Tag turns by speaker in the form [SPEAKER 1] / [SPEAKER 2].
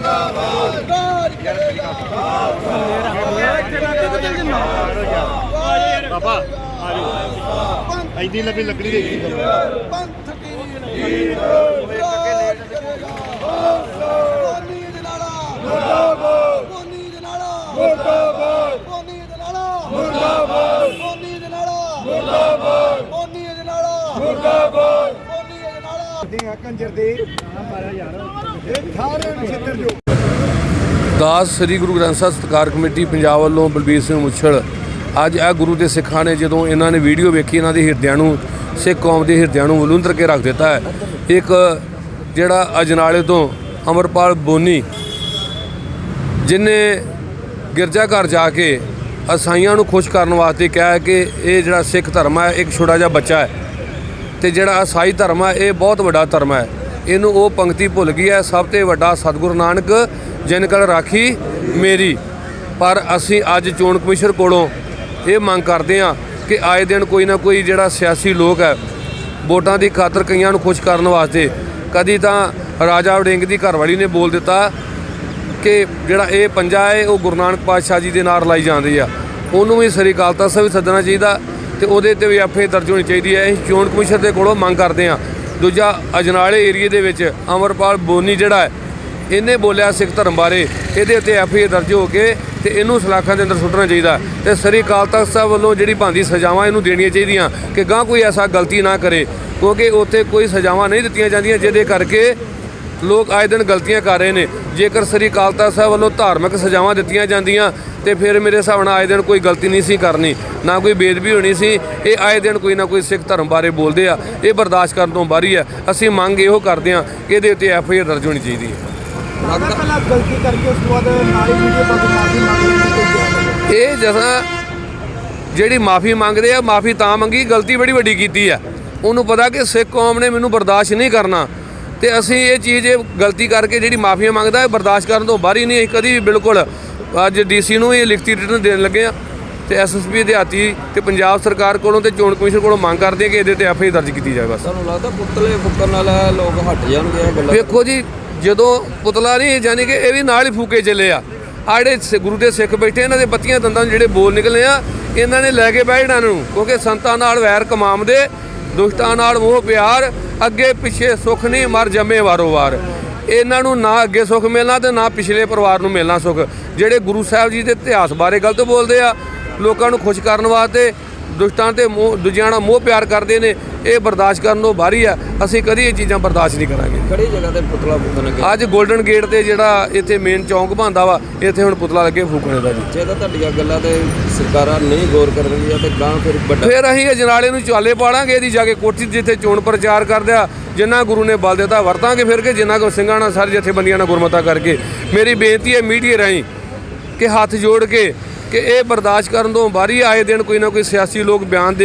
[SPEAKER 1] ਰਾਜ ਕਰੇਗਾ
[SPEAKER 2] ਬਾਬਾ, ਆ ਜਾਓ। ਐਡੀ ਲੰਬੀ ਲੱਕੜੀ ਦੇ ਗਈ
[SPEAKER 1] ਪੰਥ ਕੀ ਰਾਜ ਕਰੇਗਾ ਕੋਨੀ ਜਨਾਲਾ ਮੁਰਦਾਬਾਦ ਕੋਨੀ ਜਨਾਲਾ ਮੁਰਦਾਬਾਦ ਕੋਨੀ ਜਨਾਲਾ ਮੁਰਦਾਬਾਦ ਕੋਨੀ ਜਨਾਲਾ ਮੁਰਦਾਬਾਦ ਕੋਨੀ ਜਨਾਲਾ ਮੁਰਦਾਬਾਦ। ਕੋਨੀ
[SPEAKER 3] ਆ ਕੰਜਰ ਦੇ। ਇਹ ਸਾਰੇ ਨਛੱਤਰ ਜੋ।
[SPEAKER 4] ਦਾਸ ਸ੍ਰੀ ਗੁਰੂ ਗ੍ਰੰਥ ਸਾਹਿਬ ਸਤਿਕਾਰ ਕਮੇਟੀ ਪੰਜਾਬ ਵੱਲੋਂ ਬਲਬੀਰ ਸਿੰਘ ਮੁੱਛੜ ਅੱਜ ਇਹ ਗੁਰੂ ਦੇ ਸਿੱਖਾਂ ਨੇ ਜਦੋਂ ਇਹਨਾਂ ਨੇ ਵੀਡੀਓ ਵੇਖੀ, ਇਹਨਾਂ ਦੇ ਹਿਰਦਿਆਂ ਨੂੰ, ਸਿੱਖ ਕੌਮ ਦੇ ਹਿਰਦਿਆਂ ਨੂੰ ਵਲੂੰਦਰ ਕੇ ਰੱਖ ਦਿੱਤਾ ਹੈ। ਇੱਕ ਜਿਹੜਾ ਅਜਨਾਲੇ ਤੋਂ ਅਮਰਪਾਲ ਬੋਨੀ, ਜਿਨੇ ਗਿਰਜਾ ਘਰ ਜਾ ਕੇ ਅਸਾਈਆਂ ਨੂੰ ਖੁਸ਼ ਕਰਨ ਵਾਸਤੇ ਕਿਹਾ ਕਿ ਇਹ ਜਿਹੜਾ ਸਿੱਖ ਧਰਮ ਹੈ, ਇੱਕ ਛੋਟਾ ਜਿਹਾ ਬੱਚਾ ਹੈ। ਤੇ ਜਿਹੜਾ ਈਸਾਈ ਧਰਮ ਹੈ, ਇਹ ਬਹੁਤ ਵੱਡਾ ਧਰਮ ਹੈ। ਇਹਨੂੰ ਉਹ ਪੰਕਤੀ ਭੁੱਲ ਗਈ ਹੈ, ਸਭ ਤੋਂ ਵੱਡਾ ਸਤਿਗੁਰੂ ਨਾਨਕ, ਜਿਨ ਕਲ ਰਾਖੀ ਮੇਰੀ। ਪਰ ਅਸੀਂ ਅੱਜ ਚੋਣ ਕਮਿਸ਼ਨ ਕੋਲੋਂ ਇਹ ਮੰਗ ਕਰਦੇ ਹਾਂ ਕਿ ਆਏ ਦਿਨ ਕੋਈ ਨਾ ਕੋਈ ਜਿਹੜਾ ਸਿਆਸੀ ਲੋਕ ਹੈ, ਵੋਟਾਂ ਦੀ ਖਾਤਰ ਕਈਆਂ ਨੂੰ ਖੁਸ਼ ਕਰਨ ਵਾਸਤੇ, ਕਦੀ ਤਾਂ ਰਾਜਾ ਵੜਿੰਗ ਦੀ ਘਰਵਾਲੀ ਨੇ ਬੋਲ ਦਿੱਤਾ ਕਿ ਜਿਹੜਾ ਇਹ ਪੰਜਾ ਹੈ, ਉਹ ਗੁਰੂ ਨਾਨਕ ਪਾਤਸ਼ਾਹ ਜੀ ਦੇ ਨਾਲ ਰਲਾਈ ਜਾਂਦੀ ਆ। ਉਹਨੂੰ ਵੀ ਸ੍ਰੀ ਅਕਾਲ ਤਖਤ ਸਾਹਿਬ ਸੱਦਣਾ ਚਾਹੀਦਾ। ਤੇ ਉਹਦੇ ਤੇ ਵੀ ਐਫਏ ਦਰਜ ਹੋਣੀ ਚਾਹੀਦੀ ਹੈ। ਅਸੀਂ ਚੋਣ ਕਮਿਸ਼ਨ ਦੇ ਕੋਲੋਂ ਮੰਗ ਕਰਦੇ ਹਾਂ। ਦੂਜਾ, ਅਜਨਾਲੇ ਏਰੀਏ ਦੇ ਵਿੱਚ ਅਮਰਪਾਲ ਬੋਨੀ ਜਿਹੜਾ ਹੈ, ਇਹਨੇ ਬੋਲਿਆ ਸਿੱਖ ਧਰਮ ਬਾਰੇ। ਇਹਦੇ ਉੱਤੇ ਐਫਏ ਦਰਜ ਹੋ ਕੇ ਤੇ ਇਹਨੂੰ ਸਲਾਖਾਂ ਦੇ ਅੰਦਰ ਸੁੱਟਣਾ ਚਾਹੀਦਾ ਤੇ ਸ੍ਰੀ ਅਕਾਲ ਤਖਤ ਸਾਹਿਬ ਵੱਲੋਂ ਜਿਹੜੀ ਭਾਂਦੀ ਸਜ਼ਾਵਾਂ ਇਹਨੂੰ ਦੇਣੀਆਂ ਚਾਹੀਦੀਆਂ ਕਿ ਗਾਂ ਕੋਈ ਐਸਾ ਗਲਤੀ ਨਾ ਕਰੇ, ਕਿਉਂਕਿ ਉੱਥੇ ਕੋਈ ਸਜ਼ਾਵਾਂ ਨਹੀਂ ਦਿੱਤੀਆਂ ਜਾਂਦੀਆਂ, ਜਿਹਦੇ ਕਰਕੇ ਲੋਕ ਆਏ ਦਿਨ ਗਲਤੀਆਂ ਕਰ ਰਹੇ ਨੇ। ਜੇਕਰ ਸ੍ਰੀ ਅਕਾਲ ਤਖਤ ਸਾਹਿਬ ਵੱਲੋਂ ਧਾਰਮਿਕ ਸਜ਼ਾਵਾਂ ਦਿੱਤੀਆਂ ਜਾਂਦੀਆਂ ਤੇ ਫਿਰ ਮੇਰੇ ਹਿਸਾਬ ਨਾਲ ਆਏ ਦਿਨ ਕੋਈ ਗਲਤੀ ਨਹੀਂ ਸੀ ਕਰਨੀ ਨਾ ਕੋਈ ਬੇਦਬੀ ਹੋਣੀ ਸੀ। ਇਹ ਆਏ ਦਿਨ ਕੋਈ ਨਾ ਕੋਈ ਸਿੱਖ ਧਰਮ ਬਾਰੇ ਬੋਲਦੇ ਆ। ਇਹ ਬਰਦਾਸ਼ਤ ਕਰਨ ਤੋਂ ਬਾਹਰੀ ਆ। ਅਸੀਂ ਮੰਗ ਇਹੋ ਕਰਦੇ ਆ ਕਿ ਇਹਦੇ ਉੱਤੇ ਐਫ ਆਈ ਆਰ ਦਰਜ ਹੋਣੀ ਚਾਹੀਦੀ ਹੈ।
[SPEAKER 3] ਲੱਗਦਾ ਪਹਿਲਾਂ ਗਲਤੀ ਕਰਕੇ ਉਸ ਤੋਂ ਬਾਅਦ ਨਾਲ ਹੀ ਵੀਡੀਓ ਪਾ ਕੇ ਮਾਫੀ ਮੰਗ ਲਈ
[SPEAKER 4] ਇਹ ਜਸਾ ਜਿਹੜੀ ਮਾਫੀ ਮੰਗਦੇ ਆ ਮਾਫੀ ਤਾਂ ਮੰਗੀ ਗਲਤੀ ਬੜੀ ਵੱਡੀ ਕੀਤੀ ਆ। ਉਹਨੂੰ ਪਤਾ ਕਿ ਸਿੱਖ ਕੌਮ ਨੇ ਮੈਨੂੰ ਬਰਦਾਸ਼ਤ ਨਹੀਂ ਕਰਨਾ। ਤੇ ਅਸੀਂ ਇਹ ਚੀਜ਼ ਇਹ ਗਲਤੀ ਕਰਕੇ ਜਿਹੜੀ ਮਾਫੀਆਂ ਮੰਗਦਾ ਇਹ ਬਰਦਾਸ਼ਤ ਕਰਨ ਤੋਂ ਬਾਹਰ ਹੀ ਨਹੀਂ ਅਸੀਂ ਕਦੀ ਵੀ ਬਿਲਕੁਲ ਅੱਜ ਡੀਸੀ ਨੂੰ ਇਹ ਲਿਖਤੀ ਰਿਟਰਨ ਦੇਣ ਲੱਗੇ ਆ ਤੇ ਐਸਐਸਪੀ ਦਿਹਾਤੀ ਤੇ ਪੰਜਾਬ ਸਰਕਾਰ ਕੋਲੋਂ ਤੇ ਚੋਣ ਕਮਿਸ਼ਨ ਕੋਲੋਂ ਮੰਗ ਕਰਦੇ ਆ ਕਿ ਇਹਦੇ ਤੇ ਐਫਆਈ ਦਰਜ ਕੀਤੀ ਜਾਵੇ ਬਸ।
[SPEAKER 5] ਤੁਹਾਨੂੰ ਲੱਗਦਾ ਪੁੱਤਲੇ ਫੁੱਕਣ ਨਾਲ ਲੋਕ ਹਟ ਜਾਣਗੇ ਇਹ ਗੱਲਾਂ?
[SPEAKER 4] ਵੇਖੋ ਜੀ ਜਦੋਂ ਪੁਤਲਾ ਨਹੀਂ ਜਾਨੀ ਕਿ ਇਹ ਵੀ ਨਾਲ ਹੀ ਫੂਕੇ ਚੱਲੇ ਆ। ਆ ਜਿਹੜੇ ਸ- ਗੁਰੂ ਦੇ ਸਿੱਖ ਬੈਠੇ ਇਹਨਾਂ ਦੇ ਬੱਤੀਆਂ ਦੰਦਾਂ ਜਿਹੜੇ ਬੋਲ ਨਿਕਲੇ ਆ ਇਹਨਾਂ ਨੇ ਲੈ ਕੇ ਬਹਿ ਜਾਣਾ ਨੂੰ ਕਿਉਂਕਿ ਸੰਤਾਂ ਨਾਲ ਵੈਰ ਕਮਾਮਦੇ ਦੁਸ਼ਟਾਂ ਨਾਲ ਉਹ ਪਿਆਰ, ਅੱਗੇ ਪਿੱਛੇ ਸੁੱਖ ਨਹੀਂ, ਮਰ ਜੰਮੇ ਵਾਰੋ ਵਾਰ ਇਹਨਾਂ ਨੂੰ ਨਾ ਅੱਗੇ ਸੁੱਖ ਮਿਲਣਾ ਤੇ ਨਾ ਪਿਛਲੇ ਪਰਿਵਾਰ ਨੂੰ ਮਿਲਣਾ ਸੁੱਖ। ਜਿਹੜੇ ਗੁਰੂ ਸਾਹਿਬ ਜੀ ਦੇ ਇਤਿਹਾਸ ਬਾਰੇ ਗਲਤ ਬੋਲਦੇ ਆ, ਲੋਕਾਂ ਨੂੰ ਖੁਸ਼ ਕਰਨ ਵਾਸਤੇ ਦੁਸ਼ਟਾਂ ਤੇ ਮੋਹ ਦੂਜਿਆਂ ਨਾਲ ਮੋਹ ਪਿਆਰ ਕਰਦੇ ਨੇ ਇਹ ਬਰਦਾਸ਼ਤ ਕਰਨ ਤੋਂ ਬਾਹਰੀ ਆ। ਅਸੀਂ ਕਦੀ ਇਹ ਚੀਜ਼ਾਂ ਬਰਦਾਸ਼ਤ ਨਹੀਂ ਕਰਾਂਗੇ।
[SPEAKER 5] ਕਿਹੜੀ ਜਗ੍ਹਾ ਤੇ ਪੁਤਲਾ ਫੁੱਕਣਗੇ
[SPEAKER 4] ਅੱਜ 골ਡਨ ਗੇਟ ਤੇ ਜਿਹੜਾ ਇੱਥੇ ਮੇਨ ਚੌਂਕ ਬਣਦਾ ਵਾ ਇੱਥੇ ਹੁਣ ਪੁਤਲਾ ਲੱਗੇ ਫੂਕਣੇ ਦਾ ਜੀ।
[SPEAKER 5] ਜੇ ਤਾਂ ਤੁਹਾਡੀਆਂ ਗੱਲਾਂ ਤੇ ਸਰਕਾਰਾਂ ਨਹੀਂ ਗੌਰ ਕਰਨਗੀਆਂ ਤੇ ਗਾਂ ਫਿਰ ਵੱਡਾ
[SPEAKER 4] ਫਿਰ ਅਸੀਂ ਅਜਨਾਲੇ ਨੂੰ ਚਾਲੇ ਪਾੜਾਂਗੇ ਇਹਦੀ ਜਾ ਕੇ ਕੋਠੀ ਜਿੱਥੇ ਚੋਣ ਪ੍ਰਚਾਰ ਕਰਦਿਆ ਜਿੰਨਾ ਗੁਰੂ ਨੇ ਬਲ ਦਿੱਤਾ ਵਰਤਾਂਗੇ ਫਿਰ ਕੇ ਜਿੰਨਾ ਕੋ ਸਿੰਘਾਂ ਨਾਲ ਸਾਰੇ ਜਥੇਬੰਦੀਆਂ ਨਾਲ ਗੁਰਮਤਾ ਕਰਕੇ। ਮੇਰੀ ਬੇਨਤੀ ਹੈ ਮੀਡੀਆ ਰਾਹੀਂ ਕਿ ਹੱਥ ਜੋੜ ਕੇ ਕਿ ਇਹ ਬਰਦਾਸ਼ਤ ਕਰਨ ਤੋਂ ਬਾਹਰੀ ਆਏ ਦਿਨ ਕੋਈ ਨਾ ਕੋਈ ਸਿਆਸੀ ਲੋਕ ਬਿਆਨ ਦੇ